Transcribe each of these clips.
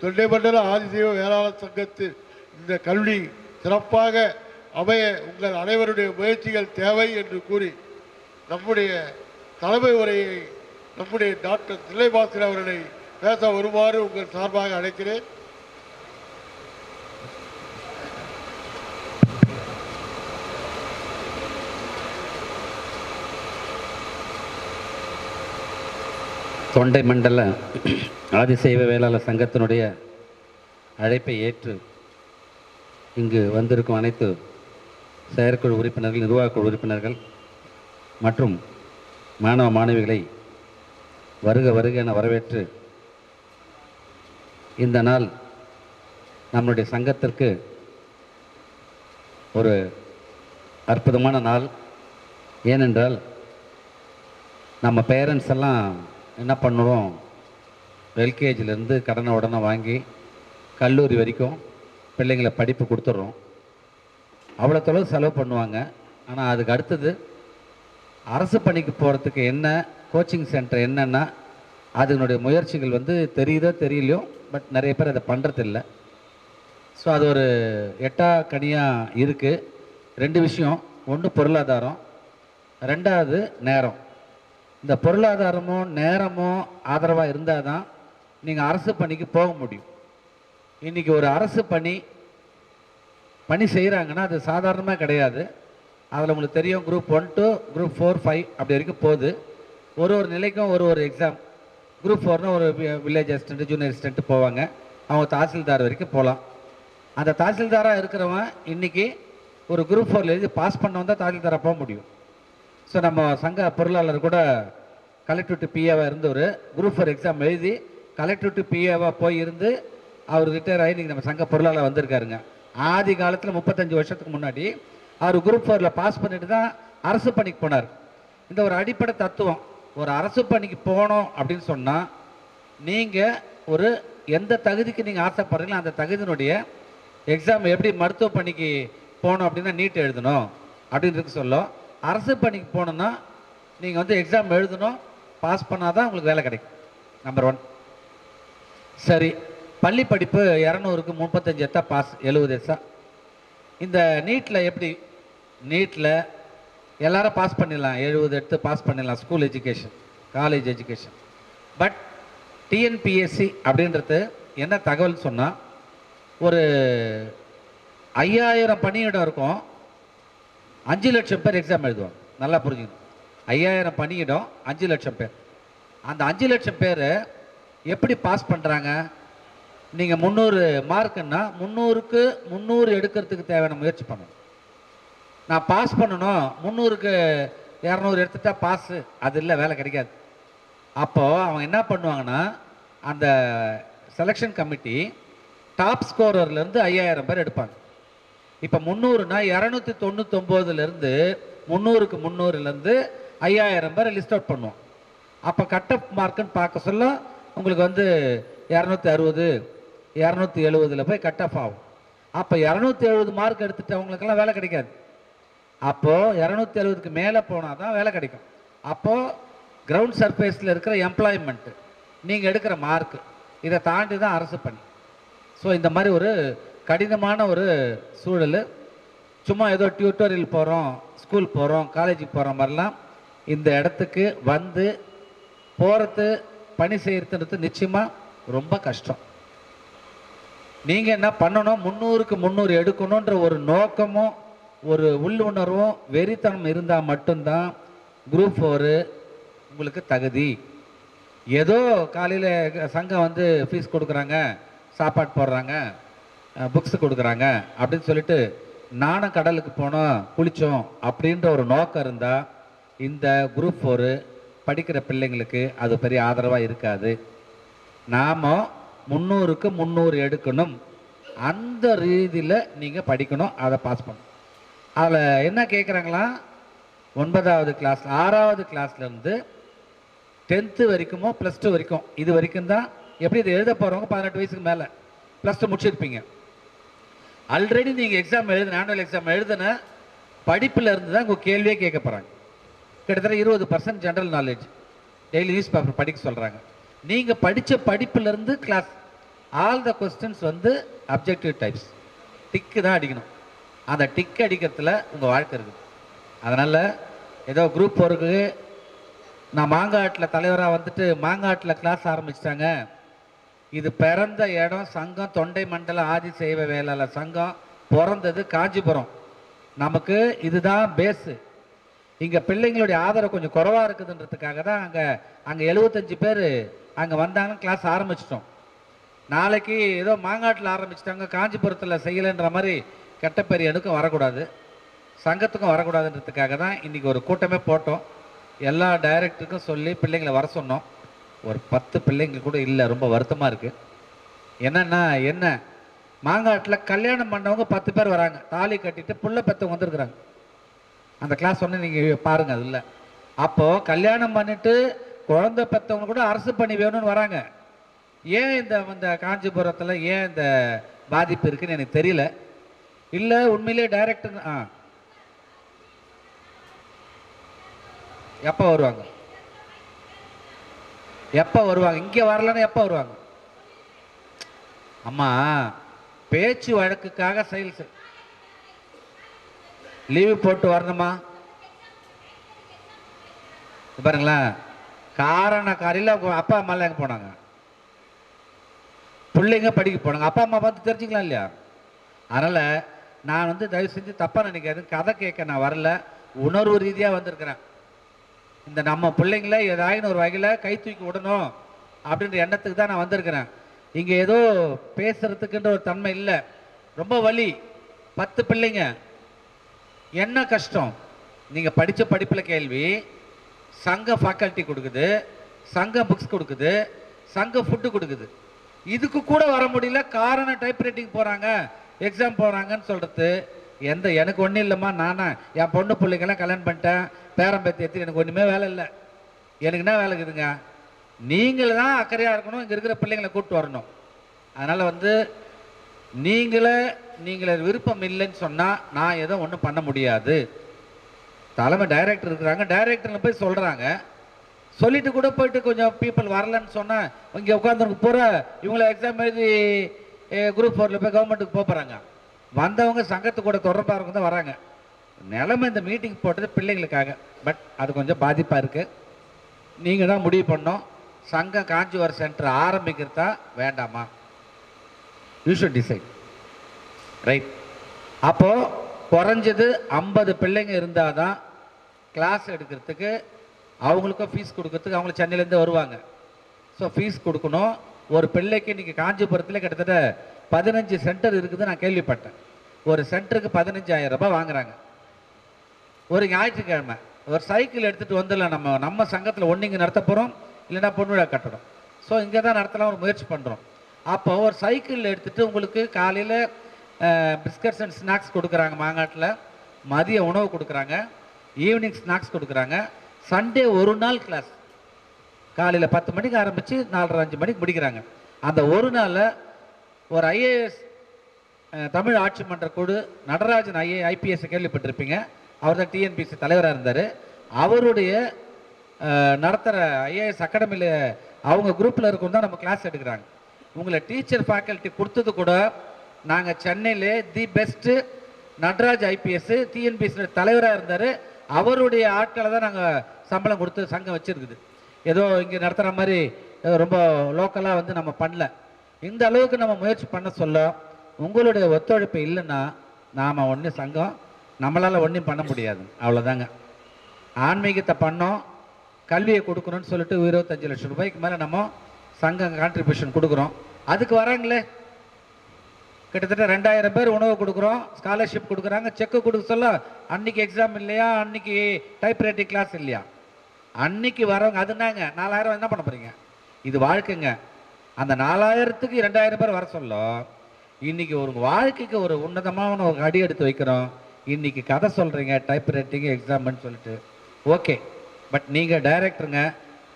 தொண்டை மண்டல ஆதிசைவ வேளாளர் சங்கத்தில் இந்த கல்வி சிறப்பாக அமைய உங்கள் அனைவருடைய முயற்சிகள் தேவை என்று கூறி நம்முடைய தலைமை உரையை நம்முடைய டாக்டர் தில்லைபாஸ்கர் அவர்களை பேச வருமாறு உங்கள் சார்பாக அழைக்கிறேன். தொண்டை மண்டல ஆதிசைவ வேளாளர் சங்கத்தினுடைய அழைப்பை ஏற்று இங்கு வந்திருக்கும் அனைத்து செயற்குழு உறுப்பினர்கள் நிர்வாகக்குழு உறுப்பினர்கள் மற்றும் மாணவ மாணவிகளை வருக வருக என வரவேற்று இந்த நாள் நம்முடைய சங்கத்திற்கு ஒரு அற்புதமான நாள். ஏனென்றால் நம்ம பேரண்ட்ஸ் எல்லாம் என்ன பண்ணுறோம்? எல்கேஜிலேருந்து கடனை உடனே வாங்கி கல்லூரி வரைக்கும் பிள்ளைங்களை படிப்பு கொடுத்துட்றோம். அவ்வளோ தொலைவு செலவு பண்ணுவாங்க. ஆனால் அதுக்கு அடுத்தது அரசு பணிக்கு போகிறதுக்கு என்ன கோச்சிங் சென்டர் என்னென்னா அதனுடைய முயற்சிகள் வந்து தெரியுதோ தெரியலையோ பட் நிறைய பேர் அதை பண்ணுறதில்ல ஸோ அது ஒரு எட்டா கனியாக இருக்குது ரெண்டு விஷயம். ஒன்று பொருளாதாரம். ரெண்டாவது நேரம். இந்த பொருளாதாரமும் நேரமும் ஆதரவாக இருந்தால் தான் நீங்கள் அரசு பணிக்கு போக முடியும். இன்றைக்கி ஒரு அரசு பணி பணி செய்கிறாங்கன்னா அது சாதாரணமாக கிடையாது. அதில் உங்களுக்கு தெரியும் group one to group four five அப்படி வரைக்கும் போகுது. ஒரு ஒரு நிலைக்கும் ஒரு ஒரு எக்ஸாம் குரூப் ஃபோர்னு ஒரு வில்லேஜ் அசிஸ்டன்ட் ஜூனியர் அசிஸ்டன்ட் போவாங்க. அவங்க தாசில்தார் வரைக்கும் போகலாம் அந்த தாசில்தாராக இருக்கிறவன் இன்றைக்கி ஒரு குரூப் ஃபோரில் எழுதி பாஸ் பண்ணவன் தான் தாசில்தாராக போக முடியும். ஸோ நம்ம சங்க பொருளாளர் கூட கலெக்டர் டு பிஏவாக இருந்தவர். குரூப் ஃபோர் எக்ஸாம் எழுதி கலெக்டர் டு பிஏவாக போய் இருந்து அவர் ரிட்டையர் ஆகி நீங்கள் நம்ம சங்க பொருளாளர் வந்திருக்காருங்க. ஆதி காலத்தில் முப்பத்தஞ்சு வருஷத்துக்கு முன்னாடி அவர் குரூப் ஃபோரில் பாஸ் பண்ணிட்டு தான் அரசு பணிக்கு போனார். இந்த ஒரு அடிப்படை தத்துவம் ஒரு அரசு பணிக்கு போனோம் அப்படின்னு சொன்னால் நீங்கள் ஒரு எந்த தகுதிக்கு நீங்கள் ஆசைப்படுறீங்களோ அந்த தகுதியினுடைய எக்ஸாம் எப்படி மருத்துவ பணிக்கு போகணும் அப்படின்னா நீட் எழுதணும் அப்படின்னு சொல்லும். அரசு பணிக்கு போகணுன்னா நீங்கள் வந்து எக்ஸாம் எழுதணும் பாஸ் பண்ணால் தான் உங்களுக்கு வேலை கிடைக்கும். நம்பர் ஒன் சரி பள்ளி படிப்பு இரநூறுக்கு முப்பத்தஞ்சு எத்தா பாஸ் எழுபது எஸ்ஸா இந்த நீட்டில் எப்படி? நீட்டில் எல்லாரும் பாஸ் பண்ணிடலாம். எழுபது எடுத்து பாஸ் பண்ணிடலாம். School education college education but TNPSC அப்படின்றது என்ன தகவல் சொன்னால் ஒரு ஐயாயிரம் பணியிடம் இருக்கும். அஞ்சு லட்சம் பேர் எக்ஸாம் எழுதுவாங்க. நல்லா புரிஞ்சுக்கணும். ஐயாயிரம் பணியிடம் அஞ்சு லட்சம் பேர். அந்த அஞ்சு லட்சம் பேர் எப்படி பாஸ் பண்ணுறாங்க நீங்கள் முந்நூறு மார்க்குன்னா முந்நூறுக்கு முந்நூறு எடுக்கிறதுக்கு தேவையான முயற்சி பண்ணணும். நான் பாஸ் பண்ணணும். முந்நூறுக்கு இரநூறு எடுத்துட்டா பாஸு அது இல்லை வேலை கிடைக்காது. அப்போது அவங்க என்ன பண்ணுவாங்கன்னா அந்த செலெக்ஷன் கமிட்டி டாப் ஸ்கோரர்லேருந்து ஐயாயிரம் பேர் எடுப்பாங்க. இப்போ முந்நூறுனா இரநூத்தி தொண்ணூத்தொம்போதுலேருந்து முந்நூறுக்கு முந்நூறுலேருந்து ஐயாயிரம் பேரை லிஸ்ட் அவுட் பண்ணுவோம். அப்போ கட் அப் மார்க்குன்னு பார்க்க சொல்ல உங்களுக்கு வந்து இரநூத்தி அறுபது இரநூத்தி எழுபதில் போய் கட் ஆஃப் ஆகும். அப்போ இரநூத்தி எழுபது மார்க் எடுத்துட்டவங்களுக்கெல்லாம் வேலை கிடைக்காது. அப்போது இரநூத்தி எழுபதுக்கு மேலே போனால் தான் வேலை கிடைக்கும். அப்போது கிரவுண்ட் சர்ஃபேஸில் இருக்கிற எம்ப்ளாய்மெண்ட்டு நீங்கள் எடுக்கிற மார்க்கு இதை தாண்டி தான் அரசு பணி. ஸோ இந்த மாதிரி ஒரு கடினமான ஒரு சூழல். சும்மா ஏதோ டியூட்டோரியல் போகிறோம் ஸ்கூல் போகிறோம் காலேஜுக்கு போகிற மாதிரிலாம் இந்த இடத்துக்கு வந்து போகிறது பணி செய்கிறதுன்றது நிச்சயமாக ரொம்ப கஷ்டம். நீங்கள் என்ன பண்ணணும்? முந்நூறுக்கு முந்நூறு எடுக்கணுன்ற ஒரு நோக்கமும் ஒரு உள்ளுணர்வும் வெறித்தனம் இருந்தால் மட்டும்தான் குரூப் ஃபோரு உங்களுக்கு தகுதி. ஏதோ காலையில் சங்கம் வந்து ஃபீஸ் கொடுக்குறாங்க சாப்பாடு போடுறாங்க புக்ஸ் கொடுக்குறாங்க. அப்படின்னு சொல்லிட்டு நானும் கடலுக்கு போனோம் குளித்தோம் அப்படின்ற ஒரு நோக்கம் இருந்தால் இந்த குரூப் ஃபோரு படிக்கிற பிள்ளைங்களுக்கு அது பெரிய ஆதரவாக இருக்காது. நாம் முந்நூறுக்கு முந்நூறு எடுக்கணும். அந்த ரீதியில் நீங்கள் படிக்கணும் அதை பாஸ் பண்ணணும். அதில் என்ன கேட்குறாங்களா ஒன்பதாவது கிளாஸ் ஆறாவது கிளாஸ்லேருந்து டென்த்து வரைக்குமோ ப்ளஸ் டூ வரைக்கும் இது வரைக்கும் தான் எப்படி இதை எழுத போகிறவங்க பதினெட்டு வயசுக்கு மேலே ப்ளஸ் டூ முடிச்சிருப்பீங்க. ஆல்ரெடி நீங்கள் எக்ஸாம் எழுதுன ஆனுவல் எக்ஸாம் எழுதுன படிப்பில் இருந்து தான் உங்கள் கேள்வியே கேட்க போகிறாங்க கிட்டத்தட்ட இருபது percent general knowledge daily news paper படிக்க சொல்கிறாங்க நீங்கள் படித்த படிப்புலேருந்து கிளாஸ் ஆல் த கொஸ்டின்ஸ் வந்து அப்ஜெக்டிவ் டைப்ஸ் டிக்கு தான் அடிக்கணும். அந்த டிக் அடிக்கிறதுல உங்கள் வாழ்க்கை இருக்குது. அதனால் ஏதோ குரூப் ஒர்க்கு நான் மாங்காட்டில் தலைவராக வந்துட்டு மாங்காட்டில் கிளாஸ் ஆரம்பிச்சிட்டாங்க. இது பிறந்த இடம் சங்கம் தொண்டை மண்டல ஆதி செய்வ வேளாளர் சங்கம். பிறந்தது காஞ்சிபுரம். நமக்கு இதுதான் பேஸு இங்கே பிள்ளைங்களுடைய ஆதரவு கொஞ்சம் குறைவாக இருக்குதுன்றதுக்காக தான் அங்கே அங்கே எழுபத்தஞ்சு பேர் அங்கே வந்தாங்கன்னு கிளாஸ் ஆரம்பிச்சிட்டோம். நாளைக்கு ஏதோ மாங்காட்டில் ஆரம்பிச்சிட்டாங்க காஞ்சிபுரத்தில் செய்யலைன்ற மாதிரி கெட்ட பெரிய எனக்கும் வரக்கூடாது. சங்கத்துக்கும் வரக்கூடாதுன்றதுக்காக தான் இன்றைக்கி ஒரு கூட்டமே போட்டோம். எல்லா டைரக்டருக்கும் சொல்லி பிள்ளைங்களை வர சொன்னோம். ஒரு பத்து பிள்ளைங்க கூட இல்லை ரொம்ப வருத்தமாக இருக்குது என்னன்னா என்ன? மாங்காட்டில் கல்யாணம் பண்ணவங்க பத்து பேர் வராங்க. தாலி கட்டிட்டு புள்ள பெற்றவங்க வந்திருக்கிறாங்க. அந்த கிளாஸ் ஒன்று நீங்கள் பாருங்கள் அதில். அப்போது கல்யாணம் பண்ணிட்டு குழந்தை பெற்றவங்க கூட அரசு பணி வேணும்னு வராங்க. ஏன் இந்த இந்த காஞ்சிபுரத்தில் ஏன் இந்த பாதிப்பு இருக்குன்னு எனக்கு தெரியல. இல்லை உண்மையிலே டைரக்டர் ஆ. எப்போ வருவாங்க? எப்போ வருவாங்க? இங்கே வரலன்னா எப்போ வருவாங்க? அம்மா பேச்சு வழக்குக்காக செயல் லீவு போட்டு வரணுமா? பாருங்களேன் காரண காரியில் அப்பா அம்மாலாம் எங்கே போனாங்க? பிள்ளைங்க படிக்க போனாங்க. அப்பா அம்மா பார்த்து தெரிஞ்சுக்கலாம் இல்லையா? அதனால் நான் வந்து தயவு செஞ்சு தப்பாக நினைக்காது கதை கேட்க நான் வரல. உணர்வு ரீதியாக வந்திருக்கிறேன். இந்த நம்ம பிள்ளைங்கள ஏதாயின்னு ஒரு வகையில் கை தூக்கி விடணும் அப்படின்ற எண்ணத்துக்கு தான் நான் வந்திருக்கிறேன். இங்கே ஏதோ பேசுறதுக்குன்ற ஒரு தன்மை இல்லை. ரொம்ப வலி. பத்து பிள்ளைங்க. என்ன கஷ்டம்? நீங்கள் படித்த படிப்பில் கேள்வி. சங்க ஃபேக்கல்ட்டி கொடுக்குது. சங்க புக்ஸ் கொடுக்குது. சங்க ஃபுட்டு கொடுக்குது. இதுக்கு கூட வர முடியல. காரணம் டைப் ரைட்டிங் போகிறாங்க எக்ஸாம் போகிறாங்கன்னு சொல்கிறது எந்த எனக்கு ஒன்றும் இல்லைம்மா நானா என் பொண்ணு பிள்ளைங்கெல்லாம் கல்யாணம் பண்ணிட்டேன். பேரன் பேத்தி எடுத்து எனக்கு ஒன்றுமே வேலை இல்லை. எனக்கு என்ன வேலை இருக்குதுங்க? நீங்கள் தான் அக்கறையாக இருக்கணும் இங்கே இருக்கிற பிள்ளைங்களை கூப்பிட்டு வரணும். அதனால் வந்து நீங்களே நீங்கள விருப்பம் இல்லைன்னு சொன்னால் நான் எதுவும் ஒன்றும் பண்ண முடியாது. தலைமை டைரக்டர் இருக்கிறாங்க. டைரக்டரில் போய் சொல்கிறாங்க சொல்லிட்டு கூட போயிட்டு கொஞ்சம் பீப்புள் வரலன்னு சொன்னால் இங்கே உட்காந்துருக்கு போகிற இவங்கள எக்ஸாம் எழுதி குரூப் ஃபோரில் போய் கவர்மெண்ட்டுக்கு போகிறாங்க வந்தவங்க சங்கத்து கூட தொடர்பாக இருக்கும் தான் வராங்க. நிலமை இந்த மீட்டிங் போட்டது பிள்ளைங்களுக்காக. பட் அது கொஞ்சம் பாதிப்பாக இருக்குது நீங்கள் தான் முடிவு பண்ணோம் சங்கம் காஞ்சிவரம் சென்டர் ஆரம்பிக்கிறதா வேண்டாமா? யூ ஷுட் டிசைட் ரைட் அப்போது குறைஞ்சது ஐம்பது பிள்ளைங்க இருந்தால் தான் கிளாஸ் எடுக்கிறதுக்கு அவங்களுக்கும் ஃபீஸ் கொடுக்கறதுக்கு அவங்க சென்னையிலேருந்து வருவாங்க. ஸோ ஃபீஸ் கொடுக்கணும். ஒரு பிள்ளைக்கு இன்றைக்கி காஞ்சிபுரத்தில் கிட்டத்தட்ட பதினஞ்சு சென்டர் இருக்குது நான் கேள்விப்பட்டேன். ஒரு சென்டருக்கு பதினஞ்சாயிரம் ரூபாய் வாங்குறாங்க. ஒரு ஞாயிற்றுக்கிழமை ஒரு சைக்கிள் எடுத்துகிட்டு வந்துடலாம் நம்ம நம்ம சங்கத்தில் ஒன்று இங்கே நடத்த போகிறோம் இல்லைன்னா பொண்ணு விழா கட்டணும். ஸோ இங்கே தான் நடத்தலாம் ஒரு முயற்சி பண்ணுறோம் அப்போ ஒரு சைக்கிள் எடுத்துகிட்டு உங்களுக்கு காலையில் பிஸ்கட்ஸ் அண்ட் ஸ்நாக்ஸ் கொடுக்குறாங்க மாங்காட்டில். மதிய உணவு கொடுக்குறாங்க. ஈவினிங் ஸ்நாக்ஸ் கொடுக்குறாங்க. சண்டே ஒரு நாள் கிளாஸ். காலையில் பத்து மணிக்கு ஆரம்பித்து நாலரை அஞ்சு மணிக்கு முடிக்கிறாங்க. அந்த ஒரு நாளில் ஒரு ஐஏஎஸ் தமிழ் ஆட்சி மன்ற குழு நடராஜன் ஐஏ ஐபிஎஸ் கேள்விப்பட்டிருப்பீங்க. அவர் தான் டிஎன்பிசி தலைவராக இருந்தார். அவருடைய நடத்துகிற ஐஏஎஸ் அகாடமியில் அவங்க குரூப்பில் இருக்கும் தான் நம்ம கிளாஸ் எடுக்கிறாங்க. உங்களை டீச்சர் ஃபேக்கல்ட்டி கொடுத்தது கூட நாங்கள் சென்னையிலே தி பெஸ்ட்டு நடராஜ் ஐபிஎஸ் டிஎன்பிசியோட தலைவராக இருந்தார். அவருடைய ஆட்களை தான் நாங்கள் சம்பளம் கொடுத்து சங்கம் வச்சுருக்குது. ஏதோ இங்கே நடத்துகிற மாதிரி ரொம்ப லோக்கலாக வந்து நம்ம பண்ணல. இந்த அளவுக்கு நம்ம முயற்சி பண்ண சொல்ல உங்களுடைய ஒத்துழைப்பு இல்லைன்னா நாம் ஒன்றும் சங்கம் நம்மளால் ஒன்றும் பண்ண முடியாது. அவ்வளோதாங்க ஆன்மீகத்தை பண்ணோம் கல்வியை கொடுக்கணும்னு சொல்லிட்டு இருபத்தஞ்சு லட்சம் ரூபாய்க்கு மேலே நம்ம சங்கம் கான்ட்ரிபியூஷன் கொடுக்குறோம். அதுக்கு வராங்களே? கிட்டத்தட்ட ரெண்டாயிரம் பேர் உணவு கொடுக்குறோம் ஸ்காலர்ஷிப் கொடுக்குறாங்க செக்கு கொடுக்க சொல்ல அன்னைக்கு எக்ஸாம் இல்லையா அன்னைக்கு டைப் ரைட்டிங் கிளாஸ் இல்லையா? அன்னைக்கு வரவங்க அதுனாங்க நாலாயிரம் என்ன பண்ண போகிறீங்க இது வாழ்க்கைங்க. அந்த நாலாயிரத்துக்கு ரெண்டாயிரம் பேர் வர சொல்ல இன்னைக்கு ஒரு வாழ்க்கைக்கு ஒரு உன்னதமான ஒரு அடி எடுத்து வைக்கிறோம். இன்னைக்கு கதை சொல்றீங்க டைப் ரைட்டிங் எக்ஸாம்னு சொல்லிட்டு. ஓகே பட் நீங்கள் டைரக்டருங்க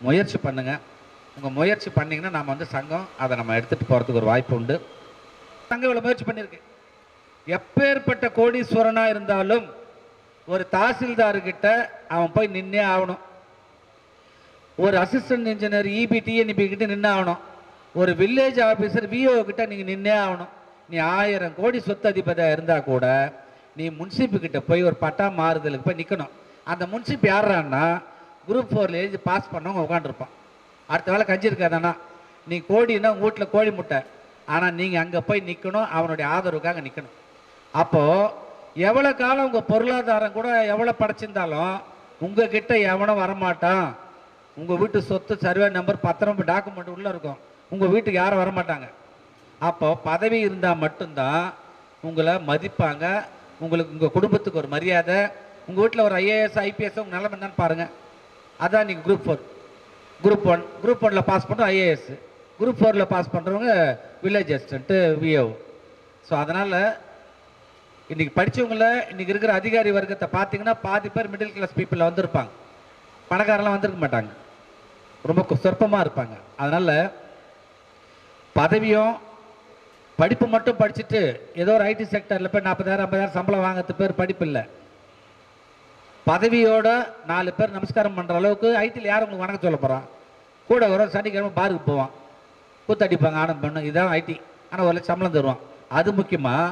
முயற்சி பண்ணுங்க. உங்கள் முயற்சி பண்ணிங்கன்னா நாம் வந்து சங்கம் அதை நம்ம எடுத்துகிட்டு போகிறதுக்கு ஒரு வாய்ப்பு உண்டு. சங்கம் இவ்வளோ முயற்சி பண்ணியிருக்கு. எப்பேற்பட்ட கோடீஸ்வரனாக இருந்தாலும் ஒரு தாசில்தார்கிட்ட அவன் போய் நின்னே ஆகணும். ஒரு அசிஸ்டன்ட் இன்ஜினியர் இபி டிஎன்இபி கிட்ட நின்று ஆகணும். ஒரு வில்லேஜ் ஆஃபீஸர் விஓ கிட்ட நீங்கள் நின்னே ஆகணும். நீ ஆயிரம் கோடி சொத்து அதிபதியாக இருந்தால் கூட நீ முன்சிப்பு கிட்ட போய் ஒரு பட்டா மாறுதலுக்கு போய் நிற்கணும் அந்த முன்சிப் யாரான்னா குரூப் ஃபோரில் எழுதி பாஸ் பண்ணவங்க உட்காந்துருப்பான் அடுத்த வேலை கஞ்சி இருக்காதானா? நீ கோடின்னா உங்கள் வீட்டில் கோழி முட்டை. ஆனால் நீங்கள் அங்கே போய் நிற்கணும் அவனுடைய ஆதரவுக்காக நிற்கணும் அப்போது எவ்வளோ காலம் உங்கள் பொருளாதாரம் கூட எவ்வளோ படைச்சிருந்தாலும் உங்கள் கிட்டே எவனும் வரமாட்டான். உங்கள் வீட்டு சொத்து சர்வே நம்பர் பத்திரம் டாக்குமெண்ட் உள்ளே இருக்கும். உங்கள் வீட்டுக்கு யாரும் வரமாட்டாங்க. அப்போ பதவி இருந்தால் மட்டும்தான் உங்களை மதிப்பாங்க. உங்களுக்கு உங்கள் குடும்பத்துக்கு ஒரு மரியாதை. உங்கள் வீட்டில் ஒரு ஐஏஎஸ் ஐபிஎஸ் உங்கள் நிலம என்னன்னு பாருங்கள் அதான் நீங்கள் group four group one group ஒன்ல பாஸ் பண்ணுறோம் ஐஏஎஸ் குரூப் ஃபோரில் பாஸ் பண்ணுறவங்க வில்லேஜ் அசிஸ்டண்ட்டு விஏஓ ஸோ அதனால் இன்றைக்கி படித்தவங்கள இன்றைக்கி இருக்கிற அதிகாரி வர்க்கத்தை பார்த்தீங்கன்னா பாதி பேர் மிடில் கிளாஸ் பீப்புளில் வந்திருப்பாங்க. பணக்காரெல்லாம் வந்திருக்க மாட்டாங்க. ரொம்ப சொற்பமாக இருப்பாங்க. அதனால் பதவியும் படிப்பு மட்டும் படிச்சுட்டு ஏதோ ஒரு ஐடி செக்டரில் போய் நாற்பதாயிரம் ஐம்பதாயிரம் சம்பளம் வாங்குறது பேர் படிப்பு இல்லை. பதவியோட நாலு பேர் நமஸ்காரம் பண்ணுற அளவுக்கு ஐடியில் யார் உங்களுக்கு வணக்கம் சொல்ல போகிறான் கூட வரும் சனிக்கிழமை பாருக்கு போவான். கூத்தடிப்பாங்க ஆனந்த் பண்ணு இதுதான் ஐடி. ஆனால் ஒரு லட்சம் சம்பளம் தருவான். அது முக்கியமாக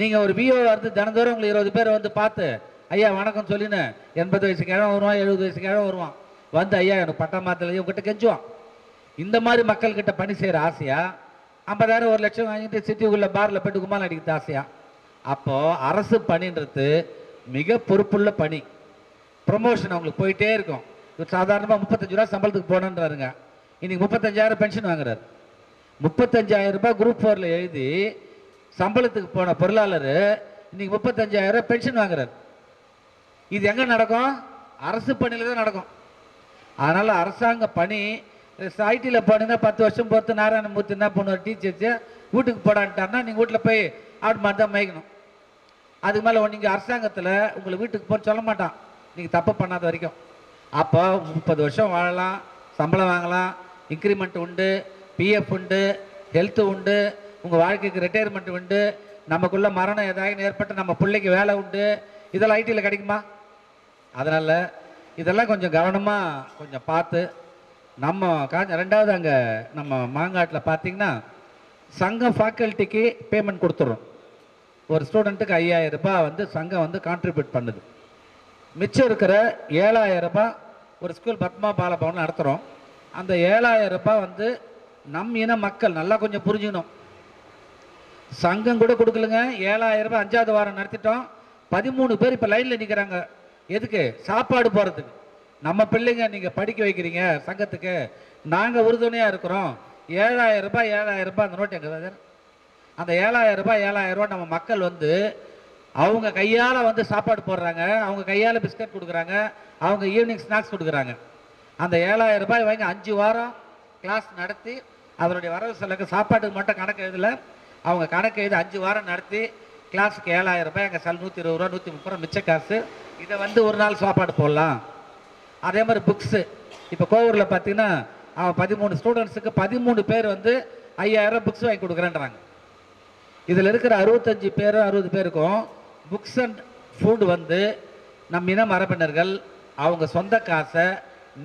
நீங்கள் ஒரு விஓ வந்து தினந்தோறும் உங்களுக்கு இருபது பேர் வந்து பார்த்து ஐயா வணக்கம் சொல்லின்னு எண்பது வயசு கிழமை வருவான் எழுபது வயசு கிழமை வருவான். வந்து ஐயா எனக்கு பட்டம் மாத்தல உங்ககிட்ட கெஞ்சுவான். இந்த மாதிரி மக்கள்கிட்ட பணி செய்கிற ஆசையா? ஐம்பதாயிரம் ஒரு லட்சம் வாங்கிட்டு சிட்டிக்குள்ளே பாரில் போயிட்டு கும்மால் அடிக்கிறது ஆசையா? அப்போது அரசு பணின்றது மிக பொறுப்புள்ள பணி. ப்ரொமோஷன் அவங்களுக்கு போயிட்டே இருக்கும். இவர் சாதாரணமாக முப்பத்தஞ்சு ரூபா சம்பளத்துக்கு போகணுன்றாருங்க இன்றைக்கி முப்பத்தஞ்சாயிரம் பென்ஷன் வாங்குறாரு. முப்பத்தஞ்சாயிரம் ரூபாய் குரூப் ஃபோரில் எழுதி சம்பளத்துக்கு போன பொருளாளர் இன்றைக்கி முப்பத்தஞ்சாயிரம் பென்ஷன் வாங்குறாரு. இது எங்கே நடக்கும்? அரசு பணியில் தான் நடக்கும். அதனால் அரசாங்க பணி ஐடியில் போனீங்கன்னா பத்து வருஷம் பொறுத்து நாராயணமூர்த்தி என்ன பண்ணுவார் டீச்சர்ஸு வீட்டுக்கு போடான்ட்டாருன்னா நீங்கள் வீட்டில் போய் ஆடு மாதிரி தான் மேய்க்கணும். அதுக்கு மேலே நீங்கள் அரசாங்கத்தில் உங்களை வீட்டுக்கு போக சொல்ல மாட்டான். நீங்கள் தப்பு பண்ணாத வரைக்கும். அப்போ முப்பது வருஷம் வாழலாம் சம்பளம் வாங்கலாம் இன்க்ரிமெண்ட் உண்டு பிஎஃப் உண்டு ஹெல்த்து உண்டு உங்கள் வாழ்க்கைக்கு ரிட்டையர்மெண்ட் உண்டு நமக்குள்ள மரணம் ஏதாவது ஏற்பட்டு நம்ம பிள்ளைக்கு வேலை உண்டு இதெல்லாம் ஐடியில் கிடைக்குமா? அதனால் இதெல்லாம் கொஞ்சம் கவனமாக கொஞ்சம் பார்த்து நம்ம காஞ்ச ரெண்டாவது அங்கே நம்ம மாங்காட்டில் பார்த்தீங்கன்னா சங்கம் ஃபேக்கல்ட்டிக்கு பேமெண்ட் கொடுத்துட்றோம் ஒரு ஸ்டூடெண்ட்டுக்கு ஐயாயிரம் ரூபாய் வந்து சங்கம் வந்து கான்ட்ரிபியூட் பண்ணுது. மிச்சம் இருக்கிற ஏழாயிரம் ரூபாய் ஒரு ஸ்கூல் பத்மா பாலபவன் நடத்துகிறோம் அந்த ஏழாயிரம் ரூபாய் வந்து நம் இன மக்கள் நல்லா கொஞ்சம் புரிஞ்சுக்கணும். சங்கம் கூட கொடுக்கலங்க. ஏழாயிரம் ரூபாய் அஞ்சாவது வாரம் நடத்திட்டோம். பதிமூணு பேர் இப்போ லைனில் நிற்கிறாங்க எதுக்கு? சாப்பாடு போகிறதுக்கு நம்ம பிள்ளைங்க நீங்கள் படிக்க வைக்கிறீங்க சங்கத்துக்கு நாங்கள் உறுதுணையாக இருக்கிறோம். ஏழாயிரம் ரூபாய் ஏழாயிரம் ரூபாய் அந்த நோட்டு எங்கே அந்த ஏழாயிரம் ரூபாய் ஏழாயிரம் ரூபாய் நம்ம மக்கள் வந்து அவங்க கையால் வந்து சாப்பாடு போடுறாங்க அவங்க கையால் பிஸ்கட் கொடுக்குறாங்க அவங்க ஈவினிங் ஸ்நாக்ஸ் கொடுக்குறாங்க. அந்த ஏழாயிரம் ரூபாய் வாங்கி அஞ்சு வாரம் கிளாஸ் நடத்தி அதனுடைய வரவு செலவுக்கு சாப்பாட்டுக்கு மட்டும் கணக்கு எழுதல. அவங்க கணக்கு எழுதி அஞ்சு வாரம் நடத்தி கிளாஸுக்கு ஏழாயிரம் ரூபாய் எங்கள் செல் நூற்றி இருபது ரூபா நூற்றி முப்பது ரூபா மிச்ச காசு. இதை வந்து ஒரு நாள் சாப்பாடு போடலாம். அதே மாதிரி புக்ஸு இப்போ கோவூரில் பார்த்தீங்கன்னா அவன் பதிமூணு ஸ்டூடெண்ட்ஸுக்கு பதிமூணு பேர் வந்து ஐயாயிரம் புக்ஸ் வாங்கி கொடுக்குறேன்றாங்க. இதில் இருக்கிற அறுபத்தஞ்சு பேரும் அறுபது பேருக்கும் புக்ஸ் அண்ட் ஃபுட் வந்து நம் இன மரபினர்கள் அவங்க சொந்த காசை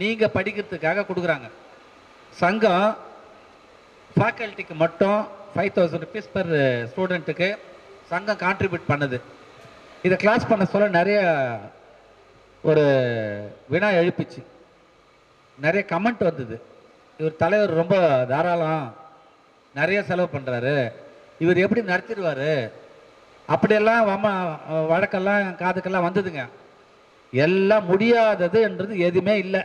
நீங்கள் படிக்கிறதுக்காக கொடுக்குறாங்க. சங்கம் ஃபேக்கல்ட்டிக்கு மட்டும் ஃபைவ் தௌசண்ட் ருபீஸ் பெர் ஸ்டூடெண்ட்டுக்கு சங்கம் கான்ட்ரிபியூட் பண்ணுது. இதை கிளாஸ் பண்ண சொல்ல நிறைய ஒரு வினா எழுப்பிச்சு. நிறைய கமெண்ட் வந்தது. இவர் தலைவர் ரொம்ப தாராளம். நிறைய செலவு பண்ணுறாரு இவர் எப்படி நடத்திடுவார் அப்படியெல்லாம் வம வழக்கெல்லாம் காதுக்கெல்லாம் வந்ததுங்க. எல்லாம் முடியாதது என்றது எதுவுமே இல்லை.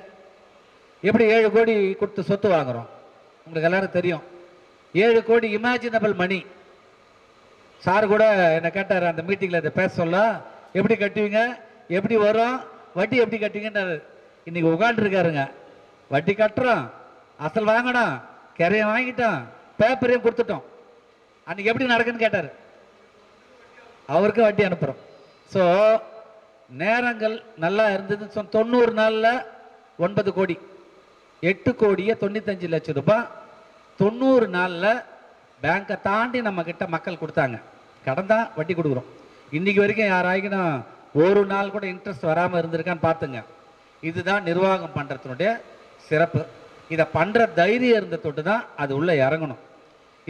எப்படி ஏழு கோடி கொடுத்து சொத்து வாங்குகிறோம் உங்களுக்கு எல்லாரும் தெரியும். ஏழு கோடி இமேஜினபிள் மணி சார் கூட என்னை கேட்டார் அந்த மீட்டிங்கில் இதை பேச சொல்ல. எப்படி கட்டுவீங்க? எப்படி வரும்? வட்டி எப்படி கட்டுவீங்கன்றாரு இன்னைக்கு உட்காந்துருக்காருங்க வட்டி கட்டுறோம். அசல் வாங்கணும் கரையும் வாங்கிட்டோம். பேப்பரையும் கொடுத்துட்டோம். அன்னைக்கு எப்படி நடக்குன்னு கேட்டார். அவருக்கு வட்டி அனுப்புகிறோம் ஸோ நேரங்கள் நல்லா இருந்ததுன்னு சொன்ன தொண்ணூறு நாளில் ஒன்பது கோடி. எட்டு கோடியே தொண்ணூத்தஞ்சு லட்சம் ரூபாய். தொண்ணூறு நாளில் பேங்கை தாண்டி நம்மக்கிட்ட மக்கள் கொடுத்தாங்க. கடன் தான் வட்டி கொடுக்குறோம். இன்றைக்கி வரைக்கும் யாராயிக்கணும் ஒரு நாள் கூட இன்ட்ரெஸ்ட் வராமல் இருந்திருக்கான்னு பார்த்துங்க. இதுதான் நிர்வாகம் பண்ணுறதுனுடைய சிறப்பு. இதை பண்ணுற தைரியம் இருந்த தொட்டு தான் அது உள்ளே இறங்கணும்.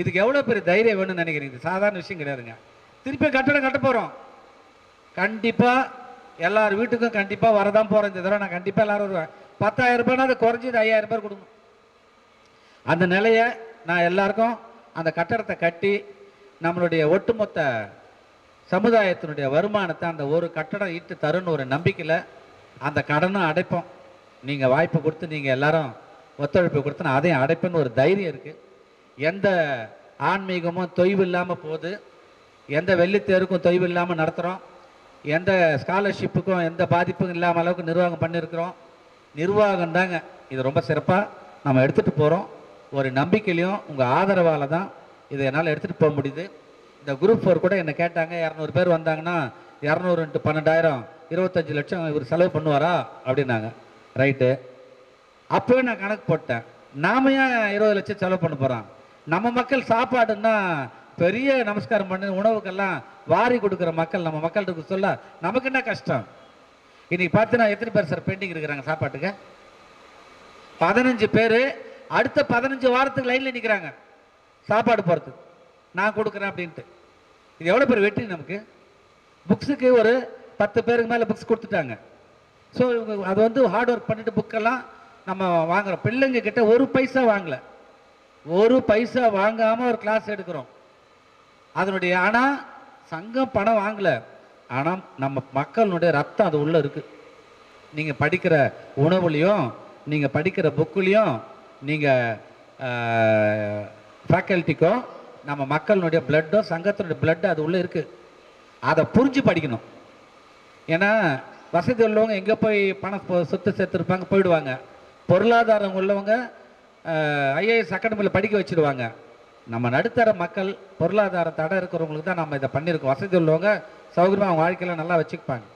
இதுக்கு எவ்வளோ பெரிய தைரியம் வேணும்னு நினைக்கிறீங்க? இது சாதாரண விஷயம் கிடையாதுங்க. திருப்பி கட்டடம் கட்ட போகிறோம் கண்டிப்பாக எல்லார் வீட்டுக்கும் கண்டிப்பாக வரதான் போகிறேன் இந்த தடவை நான் கண்டிப்பாக எல்லாரும் வருவேன். பத்தாயிரம் ரூபாய்னா அது குறைஞ்சது ஐயாயிரம் ரூபாய் கொடுக்கணும். அந்த நிலையை நான் எல்லாருக்கும் அந்த கட்டடத்தை கட்டி நம்மளுடைய ஒட்டுமொத்த சமுதாயத்தினுடைய வருமானத்தை அந்த ஒரு கட்டடம் ஈட்டு தருன்னு ஒரு நம்பிக்கையில் அந்த கடனும் அடைப்போம். நீங்கள் வாய்ப்பு கொடுத்து நீங்கள் எல்லாரும் ஒத்துழைப்பு கொடுத்து நான் அதையும் அடைப்பேன்னு ஒரு தைரியம் இருக்குது எந்த ஆன்மீகமும் தொய்வு இல்லாமல் போகுது. எந்த வெள்ளித்தேருக்கும் தொய்வு இல்லாமல் நடத்துகிறோம் எந்த ஸ்காலர்ஷிப்புக்கும் எந்த பாதிப்பும் இல்லாமல் அளவுக்கு நிர்வாகம் பண்ணியிருக்கிறோம். நிர்வாகம் தாங்க. இது ரொம்ப சிறப்பாக நம்ம எடுத்துகிட்டு போகிறோம் ஒரு நம்பிக்கையிலையும் உங்கள் ஆதரவால் தான் இதை என்னால் எடுத்துகிட்டு போக முடியுது. இந்த குரூப் ஃபோர் கூட என்னை கேட்டாங்க இரநூறு பேர் வந்தாங்கன்னா இரநூறு இன்ட்டு பன்னெண்டாயிரம் இருபத்தஞ்சு லட்சம் இவர் செலவு பண்ணுவாரா? அப்படின்னாங்க. ரைட்டு அப்போவே நான் கணக்கு போட்டேன். நாம ஏன் இருபது லட்சம் செலவு பண்ண போகிறோம் நம்ம மக்கள் சாப்பாடுன்னா பெரிய நமஸ்காரம் பண்ணி உணவுக்கெல்லாம் வாரி கொடுக்குற மக்கள் நம்ம மக்கள்கிட்ட சொல்ல நமக்கு என்ன கஷ்டம்? இன்னைக்கு பார்த்தீங்கன்னா எத்தனை பேர் சார் பெண்டிங் இருக்கிறாங்க சாப்பாட்டுக்கு? பதினஞ்சு பேர் அடுத்த பதினஞ்சு வாரத்துக்கு லைனில் நிற்கிறாங்க சாப்பாடு போகிறதுக்கு நான் கொடுக்குறேன் அப்படின்ட்டு. இது எவ்வளோ பேர் வெற்றி நமக்கு? புக்ஸுக்கு ஒரு பத்து பேருக்கு மேலே புக்ஸ் கொடுத்துட்டாங்க. ஸோ இவங்க அது வந்து ஹார்ட் ஒர்க் பண்ணிட்டு புக்கெல்லாம் நம்ம வாங்குகிறோம் பிள்ளைங்க கிட்ட ஒரு பைசா வாங்கலை. ஒரு பைசா வாங்காமல் ஒரு கிளாஸ் எடுக்கிறோம். அதனுடைய ஆனால் சங்கம் பணம் வாங்கலை. ஆனால் நம்ம மக்களுடைய ரத்தம் அது உள்ளே இருக்குது நீங்கள் படிக்கிற உணவுலையும் நீங்கள் படிக்கிற புக்குலேயும் நீங்கள் ஃபேக்கல்ட்டிக்கும் நம்ம மக்களுடைய பிளட்டோ சங்கத்தினுடைய பிளட்டோ அது உள்ளே இருக்குது அதை புரிஞ்சு படிக்கணும். ஏன்னா வசதி உள்ளவங்க எங்கே போய் பணம் சொத்து சேர்த்துருப்பாங்க போயிடுவாங்க. பொருளாதாரம் உள்ளவங்க ஐஏஎஸ் அகாடமியில் படிக்க வச்சிடுவாங்க. நம்ம நடுத்தர மக்கள் பொருளாதார தடை இருக்கிறவங்களுக்கு தான் நம்ம இதை பண்ணியிருக்கோம். வசதி உள்ளவங்க சௌகரியமாக அவங்க வாழ்க்கையில் நல்லா வச்சுக்குப்பாங்க.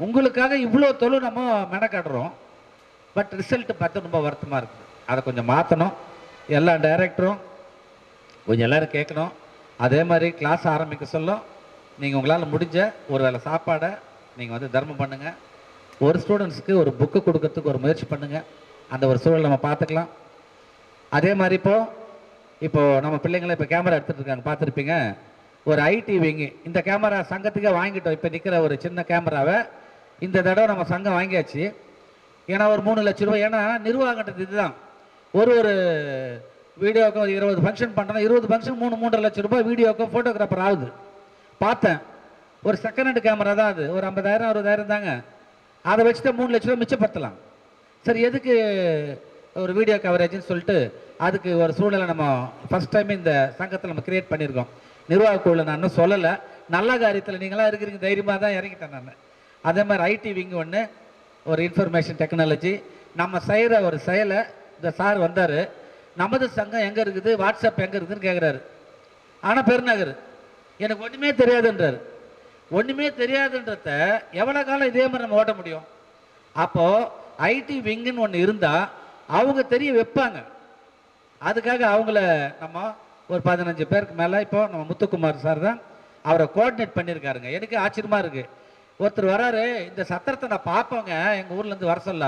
உங்களுக்காக இவ்வளோ தொழில் நம்ம மெனக்காடுறோம். பட் ரிசல்ட் பார்த்து ரொம்ப வருத்தமாக இருக்குது அதை கொஞ்சம் மாற்றணும் எல்லா டைரக்டரும் கொஞ்சம் எல்லோரும் கேட்கணும். அதே மாதிரி கிளாஸ் ஆரம்பிக்க சொல்லும். நீங்கள் உங்களால் முடிஞ்ச ஒரு வேளை சாப்பாடை நீங்கள் வந்து தர்மம் பண்ணுங்கள் ஒரு ஸ்டூடெண்ட்ஸ்க்கு ஒரு புக்கு கொடுக்கறதுக்கு ஒரு முயற்சி பண்ணுங்கள் அந்த ஒரு சூழல் நம்ம பார்த்துக்கலாம். அதே மாதிரி இப்போது இப்போ நம்ம பிள்ளைங்களை இப்போ கேமரா எடுத்துகிட்டு இருக்காங்க. பார்த்துருப்பீங்க? ஒரு ஐடி விங்கு இந்த கேமரா சங்கத்துக்கே வாங்கிட்டோம். இப்போ நிற்கிற ஒரு சின்ன கேமராவை இந்த தடவை நம்ம சங்கம் வாங்கியாச்சு. ஏன்னா ஒரு மூணு லட்ச ரூபாய். ஏன்னா நிர்வாகன்றது இதுதான். ஒரு ஒரு வீடியோக்கு ஒரு இருபது ஃபங்க்ஷன் பண்ணுறோம் இருபது ஃபங்க்ஷன் மூணு மூன்றரை லட்ச ரூபாய் வீடியோக்கு ஃபோட்டோகிராஃபர் ஆகுது. பார்த்தேன். ஒரு செகண்ட் ஹேண்ட் கேமரா தான் அது. ஒரு ஐம்பதாயிரம் அறுபதாயிரம் தாங்க. அதை வச்சுட்டு மூணு லட்ச ரூபா மிச்சப்படுத்தலாம். சரி எதுக்கு ஒரு வீடியோ கவரேஜ்னு சொல்லிட்டு அதுக்கு ஒரு சூழ்நிலை நம்ம ஃபஸ்ட் டைம் இந்த சங்கத்தில் நம்ம கிரியேட் பண்ணியிருக்கோம். நிர்வாக குழு நான் இன்னும் சொல்லலை. நல்ல காரியத்தில் நீங்களாம் இருக்கிறீங்க தைரியமாக தான் இறங்கிட்டேன் நான். அதே மாதிரி ஐடி விங் ஒன்று ஒரு இன்ஃபர்மேஷன் டெக்னாலஜி நம்ம செய்கிற ஒரு செயலை இந்த சார் வந்தார். நமது சங்கம் எங்கே இருக்குது? வாட்ஸ்அப் எங்கே இருக்குதுன்னு கேட்குறாரு ஆனால் பெருநகர். எனக்கு ஒன்றுமே தெரியாதுன்றார். ஒன்றுமே தெரியாதுன்றத எவ்வளோ காலம் இதே மாதிரி நம்ம ஓட்ட முடியும்? அப்போது ஐடி விங்குன்னு ஒன்று இருந்தால் அவங்க தெரிய வைப்பாங்க. அதுக்காக அவங்கள நம்ம ஒரு பதினஞ்சு பேருக்கு மேலே இப்போ நம்ம முத்துக்குமார் சார் தான் அவரை கோஆர்டினேட் பண்ணியிருக்காருங்க. எனக்கு ஆச்சரியமாக இருக்குது ஒருத்தர் வராரு இந்த சத்திரத்தை நான் பார்ப்போங்க. எங்கள் ஊர்லேருந்து வர சொல்ல.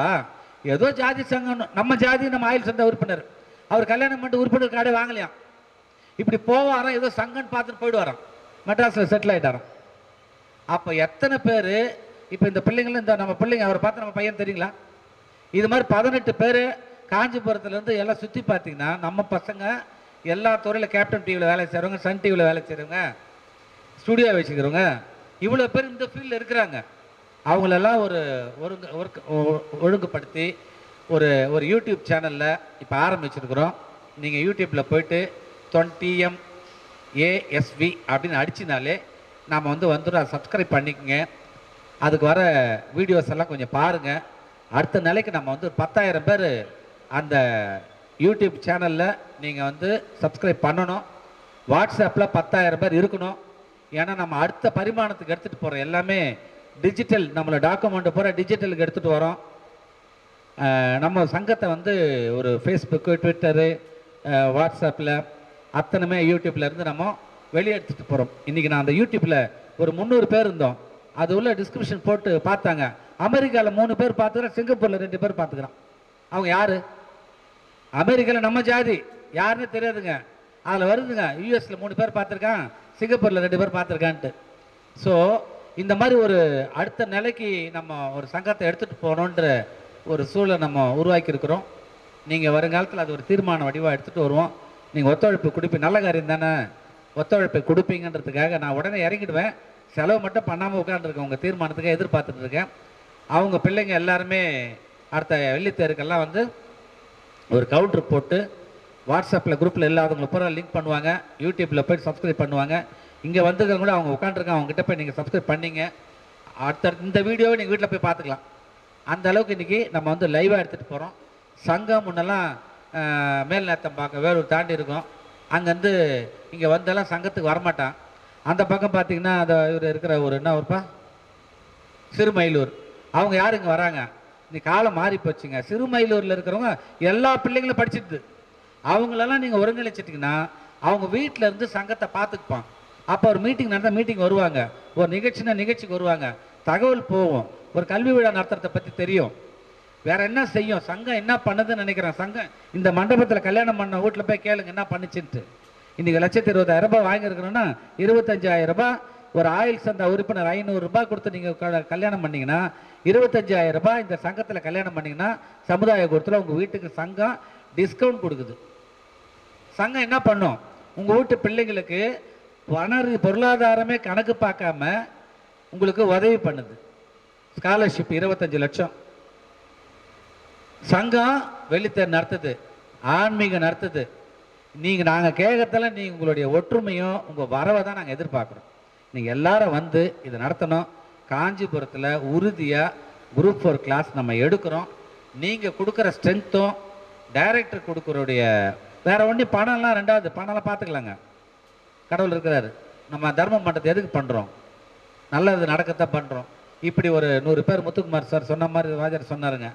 ஏதோ ஜாதி சங்கம் நம்ம ஜாதி நம்ம ஆயுள் சந்த உறுப்பினர். அவர் கல்யாணம் பண்ணிட்டு உறுப்பினர் கார்டே வாங்கலையாம் இப்படி போவாராம் ஏதோ சங்கன்னு பார்த்துட்டு போயிடுவாராம். மெட்ராஸில் செட்டில் ஆகிட்டாராம் அப்போ எத்தனை பேர் இப்போ இந்த பிள்ளைங்களும் இந்த நம்ம பிள்ளைங்க அவரை பார்த்து நம்ம பையன் தெரியுங்களா? இது மாதிரி பதினெட்டு பேர் காஞ்சிபுரத்துலேருந்து எல்லாம் சுற்றி பார்த்தீங்கன்னா நம்ம பசங்க எல்லா துறையில் கேப்டன் டிவியில் வேலை செய்கிறவங்க சன் டிவியில் வேலை செய்கிறவங்க ஸ்டுடியோ வச்சுக்கிறவங்க இவ்வளோ பேர் இந்த ஃபீல்டில் இருக்கிறாங்க. அவங்களெல்லாம் ஒரு ஒழுங்கு ஒர்க் ஒ- ஒழுங்குபடுத்தி ஒரு ஒரு யூடியூப் சேனலில் இப்போ ஆரம்பிச்சிருக்கிறோம். நீங்கள் யூடியூப்பில் போயிட்டு தொன்டிஎம் ஏஎஸ்வி அப்படின்னு அடிச்சினாலே நாம் வந்து வந்துடும் அதை சப்ஸ்கிரைப் பண்ணிக்கோங்க. அதுக்கு வர வீடியோஸ் எல்லாம் கொஞ்சம் பாருங்கள் அடுத்த நிலைக்கு நம்ம வந்து பத்தாயிரம் பேர் அந்த யூடியூப் சேனலில் நீங்கள் வந்து சப்ஸ்கிரைப் பண்ணணும். வாட்ஸ்அப்பில் பத்தாயிரம் பேர் இருக்கணும். ஏன்னா நம்ம அடுத்த பரிமாணத்துக்கு எடுத்துகிட்டு போகிறோம் எல்லாமே டிஜிட்டல் நம்மளை டாக்குமெண்ட்டு பூரா டிஜிட்டலுக்கு எடுத்துகிட்டு வரோம். நம்ம சங்கத்தை வந்து ஒரு ஃபேஸ்புக்கு ட்விட்டரு வாட்ஸ்அப்பில் அத்தனைமே யூடியூப்லேருந்து நம்ம வெளியே எடுத்துகிட்டு போகிறோம் இன்றைக்கி நான் அந்த யூடியூப்பில் ஒரு முந்நூறு பேர் இருந்தோம். அது உள்ள டிஸ்கிரிப்ஷன் போட்டு பார்த்தாங்க. அமெரிக்காவில் மூணு பேர் பார்த்துக்கிறோம் சிங்கப்பூரில் ரெண்டு பேர் பார்த்துக்கிறான் அவங்க யார்? அமெரிக்காவில் நம்ம ஜாதி. யாருன்னு தெரியாதுங்க. அதில் வருதுங்க யூஎஸில் மூணு பேர் பார்த்துருக்கான் சிங்கப்பூரில் ரெண்டு பேர் பார்த்துருக்கான்ட்டு. ஸோ இந்த மாதிரி ஒரு அடுத்த நிலைக்கு நம்ம ஒரு சங்கத்தை எடுத்துகிட்டு போகணுன்ற ஒரு சூழலை நம்ம உருவாக்கி இருக்கிறோம் நீங்கள் வருங்காலத்தில் அது ஒரு தீர்மான வடிவாக எடுத்துகிட்டு வருவோம். நீங்கள் ஒத்துழைப்பு கொடுப்பீங்க. நல்ல காரியம் தானே. ஒத்துழைப்பை கொடுப்பீங்கன்றதுக்காக நான் உடனே இறங்கிடுவேன். செலவு மட்டும் பண்ணாமல் உட்காந்துருக்கேன் உங்கள் தீர்மானத்துக்காக எதிர்பார்த்துட்டு இருக்கேன். அவங்க பிள்ளைங்க எல்லாருமே அடுத்த வெள்ளித்தேருக்கெல்லாம் வந்து ஒரு கவுண்டர் போட்டு வாட்ஸ்அப்பில் குரூப்பில் இல்லாதவங்களை பூரா லிங்க் பண்ணுவாங்க. யூடியூப்பில் போய் சப்ஸ்கிரைப் பண்ணுவாங்க. இங்கே வந்தவங்க கூட அவங்க உட்காந்துருக்காங்க அவங்ககிட்ட போய் நீங்கள் சப்ஸ்கிரைப் பண்ணிங்க. அடுத்த இந்த வீடியோவை நீங்கள் வீட்டில் போய் பார்த்துக்கலாம். அந்த அளவுக்கு இன்றைக்கி நம்ம வந்து லைவாக எடுத்துகிட்டு போகிறோம் சங்கம் முன்னெல்லாம் ஆஹ், மேல் நேத்தம் பார்க்க வேலூர் தாண்டி இருக்கும். அங்கேருந்து இங்கே வந்தெல்லாம் சங்கத்துக்கு வரமாட்டான். அந்த பக்கம் பார்த்தீங்கன்னா அந்த இவர் இருக்கிற ஒரு என்ன ஒருப்பா சிறுமயிலூர். அவங்க யார் இங்கே வராங்க? இன்னைக்கு காலம் மாறி போச்சுங்க. சிறுமயிலூரில் இருக்கிறவங்க எல்லா பிள்ளைங்களும் படிச்சிடுது அவங்களெல்லாம் நீங்கள் ஒருங்கிணைச்சிட்டிங்கன்னா அவங்க வீட்டில் இருந்து சங்கத்தை பார்த்துக்குப்பான். அப்போ ஒரு மீட்டிங் நடந்தால் மீட்டிங் வருவாங்க. ஒரு நிகழ்ச்சினா நிகழ்ச்சிக்கு வருவாங்க. தகவல் போகும். ஒரு கல்வி விழா நடத்துறதை பற்றி தெரியும். வேற என்ன செய்யும்? சங்கம் என்ன பண்ணுதுன்னு நினைக்கிறேன். சங்கம் இந்த மண்டபத்தில் கல்யாணம் பண்ண வீட்டில் போய் கேளுங்க என்ன பண்ணுச்சுன்ட்டு. இன்னைக்கு லட்சத்தி இருபதாயிரம் ரூபாய் வாங்கியிருக்கிறோன்னா இருபத்தஞ்சாயிரம் ரூபாய் ஒரு ஆயில் சந்தா உறுப்பினர் ஐநூறு ரூபாய் கொடுத்து நீங்கள் கல்யாணம் பண்ணீங்கன்னா இருபத்தஞ்சாயிரம் ரூபாய் இந்த சங்கத்தில் கல்யாணம் பண்ணீங்கன்னா சமுதாய கூடத்தில் உங்கள் வீட்டுக்கு சங்கம் டிஸ்கவுண்ட் கொடுக்குது. சங்கம் என்ன பண்ணும்? உங்கள் வீட்டு பிள்ளைங்களுக்கு பண பொருளாதாரமே கணக்கு பார்க்காம உங்களுக்கு உதவி பண்ணுது. ஸ்காலர்ஷிப் இருபத்தஞ்சு லட்சம். சங்கம் வெள்ளித்தேர் நடத்துது. ஆன்மீகம் நடத்துது. நீங்கள் நாங்கள் கேட்கறதால நீங்கள் உங்களுடைய ஒற்றுமையும் உங்கள் வரவை தான் நாங்கள் எதிர்பார்க்குறோம். நீங்கள் எல்லாரும் வந்து இதை நடத்தணும். காஞ்சிபுரத்தில் உறுதியாக குரூப் ஃபோர் கிளாஸ் நம்ம எடுக்கிறோம். நீங்கள் கொடுக்குற ஸ்ட்ரென்த்தும் டைரக்டர் கொடுக்குறோடைய வேறு ஒன்றும் பணம்லாம் ரெண்டாவது பணம்லாம் பார்த்துக்கலாங்க. கடவுள் இருக்கிறாரு. நம்ம தர்மம் பண்ணுறது எதுக்கு பண்ணுறோம் நல்லது நடக்கத்தான் பண்ணுறோம் இப்படி ஒரு நூறு பேர் முத்துக்குமார் சார் சொன்ன மாதிரி ராஜர் சொன்னாருங்க.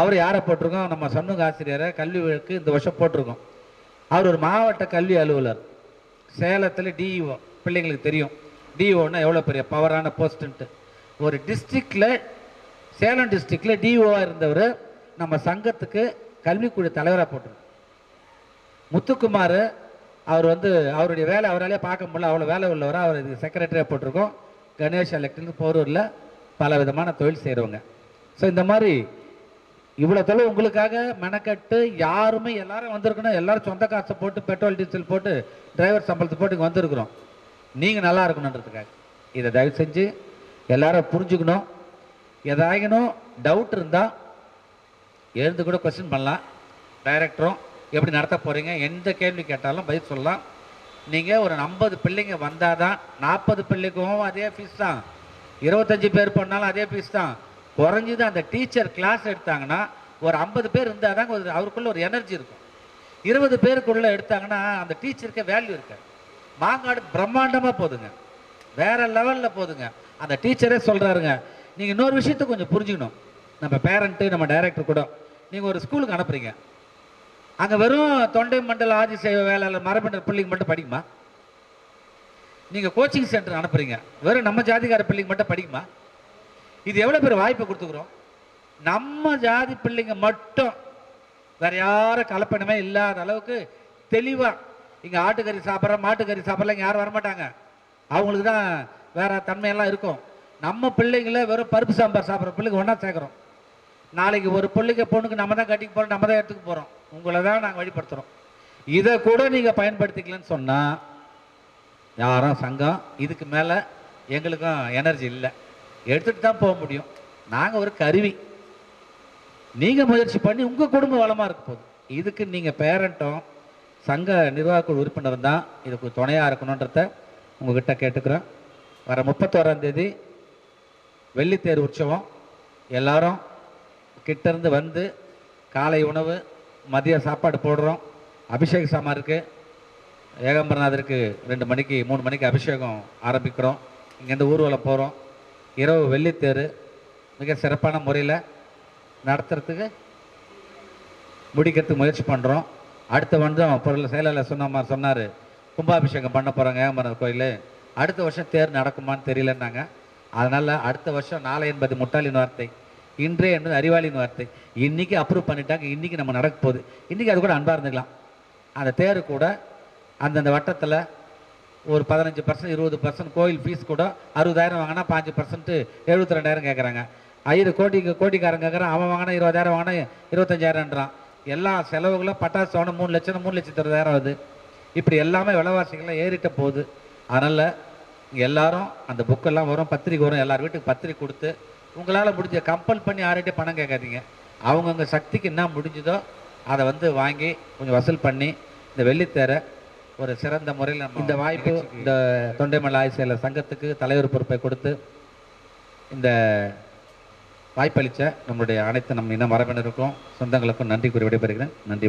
அவர் யாரை போட்டிருக்கோம்? நம்ம சண்முக ஆசிரியரை கல்விக்கு இந்த வருஷம் போட்டிருக்கோம். அவர் ஒரு மாவட்ட கல்வி அலுவலர். சேலத்தில் டிஇஓ பிள்ளைங்களுக்கு தெரியும். டிஓன்னா எவ்வளோ பெரிய பவரான போஸ்ட்டுன்ட்டு ஒரு டிஸ்ட்ரிக்டில் சேலம் டிஸ்ட்ரிக்டில் டிஓவாக இருந்தவர் நம்ம சங்கத்துக்கு கல்விக்குழு தலைவராக போட்டிருக்கோம் முத்துக்குமார் அவர் வந்து அவருடைய வேலை அவராலே பார்க்க முடியல. அவ்வளோ வேலை உள்ளவராக அவர் இதுக்கு செக்ரட்டரியாக போட்டிருக்கோம். கணேஷ் எலக்ட்ரிக் போரூரில் பல விதமான தொழில் செய்கிறவங்க ஸோ இந்த மாதிரி இவ்வளோ தொழில் உங்களுக்காக மெனக்கட்டு யாருமே எல்லாரும் வந்திருக்கணும். எல்லாரும் சொந்த காசை போட்டு பெட்ரோல் டீசல் போட்டு டிரைவர் சம்பளத்தை போட்டு இங்கே வந்திருக்கிறோம். நீங்கள் நல்லா இருக்கணுன்றதுக்காக இதை தயவு செஞ்சு எல்லாரும் புரிஞ்சுக்கணும். எதாயினும் டவுட் இருந்தால் எழுந்து கூட கொஸ்டின் பண்ணலாம். டைரக்டரும் எப்படி நடத்த போகிறீங்க எந்த கேள்வி கேட்டாலும் பதில் சொல்லலாம். நீங்கள் ஒரு ஐம்பது பிள்ளைங்க வந்தால் தான் நாற்பது பிள்ளைக்கும் அதே ஃபீஸ் தான். இருபத்தஞ்சி பேர் பண்ணாலும் அதே ஃபீஸ் தான். குறைஞ்சது அந்த டீச்சர் கிளாஸ் எடுத்தாங்கன்னா ஒரு ஐம்பது பேர் இருந்தால் தான் ஒரு அவருக்குள்ளே ஒரு எனர்ஜி இருக்கும். இருபது பேருக்குள்ளே எடுத்தாங்கன்னா அந்த டீச்சருக்கு வேல்யூ இருக்காது. மாங்காடு பிரம்மாண்டமாக போதுங்க. வேற லெவலில் போதுங்க. அந்த டீச்சரே சொல்கிறாருங்க நீங்கள் இன்னொரு விஷயத்த கொஞ்சம் புரிஞ்சுக்கணும். நம்ம பேரண்ட்டு நம்ம டைரக்டர் கூட நீங்கள் ஒரு ஸ்கூலுக்கு அனுப்புகிறீங்க அங்கே வெறும் தொண்டை மண்டல ஆதி சேவை வேலையில் மரபினர் பிள்ளைங்க மட்டும் படிக்குமா? நீங்கள் கோச்சிங் சென்டர் அனுப்புறீங்க. வெறும் நம்ம ஜாதிக்கார பிள்ளைங்க மட்டும் படிக்குமா? இது எவ்வளோ பேர் வாய்ப்பை கொடுத்துக்குறோம்? நம்ம ஜாதி பிள்ளைங்க மட்டும் வேற யாரும் கலப்பணமே இல்லாத அளவுக்கு தெளிவாக இங்கே ஆட்டுக்கறி சாப்பிட்ற மாட்டுக்கறி சாப்பிட்ற இங்கே யாரும் வரமாட்டாங்க. அவங்களுக்கு தான் வேற தன்மையெல்லாம் இருக்கும். நம்ம பிள்ளைங்கள வெறும் பருப்பு சாம்பார் சாப்பிட்ற பிள்ளைங்க ஒன்றா சேர்க்குறோம். நாளைக்கு ஒரு பிள்ளைக்கு பொண்ணுக்கு நம்ம தான் கட்டிக்கு போகிறோம் நம்ம தான் எடுத்துக்க போகிறோம் உங்களை தான் நாங்கள் வழிபடுத்துகிறோம் இதை கூட நீங்கள் பயன்படுத்திக்கலன்னு சொன்னால் யாரும் சங்கம் இதுக்கு மேலே எங்களுக்கும் எனர்ஜி இல்லை. எடுத்துகிட்டு தான் போக முடியும். நாங்கள் ஒரு கருவி. நீங்கள் முயற்சி பண்ணி உங்கள் குடும்பம் வளமாக இருக்க போகுது. இதுக்கு நீங்கள் பேரண்ட்டும் சங்க நிர்வாகக்குழு உறுப்பினர் தான் இதுக்கு துணையாக இருக்கணுன்றத உங்ககிட்ட கேட்டுக்கிறோம் வர முப்பத்தோராந்தேதி வெள்ளித்தேர் உற்சவம். எல்லாரும் கிட்ட இருந்து வந்து காலை உணவு மதிய சாப்பாடு போடுறோம். அபிஷேக சாமான் இருக்குது ஏகம்பரநாதருக்கு ரெண்டு மணிக்கு மூணு மணிக்கு அபிஷேகம் ஆரம்பிக்கிறோம். இங்கேருந்து ஊர்வலம் போகிறோம் இரவு வெள்ளித்தேர் மிக சிறப்பான முறையில் நடத்துறதுக்கு முடிக்கிறதுக்கு முயற்சி பண்ணுறோம் அடுத்த வருடம் பொருள் செயலாளர் சொன்ன சொன்னார் கும்பாபிஷேகம் பண்ண போகிறாங்க ஏகாம்பரநாதர் கோயில். அடுத்த வருஷம் தேர் நடக்குமான்னு தெரியலன்னாங்க. அதனால் அடுத்த வருஷம் நாளை என்பது முட்டாளின் வார்த்தை. இன்றே என்பது அறிவாளியின் வார்த்தை. இன்னைக்கு அப்ரூவ் பண்ணிட்டாங்க இன்றைக்கி நம்ம நடக்க போகுது. இன்றைக்கி அது கூட அன்பாக இருந்துக்கலாம். அந்த தேர் கூட அந்தந்த வட்டத்தில் ஒரு பதினஞ்சு பர்சன்ட் இருபது பர்சன்ட் கோயில் ஃபீஸ் கூட அறுபதாயிரம் வாங்கினா பாஞ்சு பர்சன்ட்டு எழுபத்தி ரெண்டாயிரம் கேட்குறாங்க ஐயரு கோடிக்கு கோடிக்காரன் கேட்குறான் அவன் வாங்கினா இருபதாயிரம் வாங்கினா இருபத்தஞ்சாயிரம்ன்றான். எல்லா செலவுகளும் பட்டாசு வாங்கினா மூணு லட்சம் மூணு லட்சத்தி இருபதாயிரம் ஆகுது இப்படி எல்லாமே விலைவாசிகள்லாம் ஏறிட்ட போகுது. அதனால் எல்லாரும் அந்த புக்கெல்லாம் வரும் பத்திரிக்கை வரும். எல்லார் வீட்டுக்கு பத்திரிக்கை கொடுத்து உங்களால் முடிஞ்ச கம்பல் பண்ணி யார்கிட்டயும் பணம் கேட்காதீங்க. அவங்கவுங்க சக்திக்கு என்ன முடிஞ்சுதோ அதை வந்து வாங்கி கொஞ்சம் வசூல் பண்ணி இந்த வெள்ளித்தேரை ஒரு சிறந்த முறையில் நம்ம இந்த வாய்ப்பு இந்த தொண்டைமலை ஆய்வு சங்கத்துக்கு தலைவர் பொறுப்பை கொடுத்து இந்த வாய்ப்பளித்த நம்முடைய அனைத்து நம் இன மரபினருக்கும் சொந்தங்களுக்கும் நன்றி கூறி விடைபெறுகிறேன். நன்றி.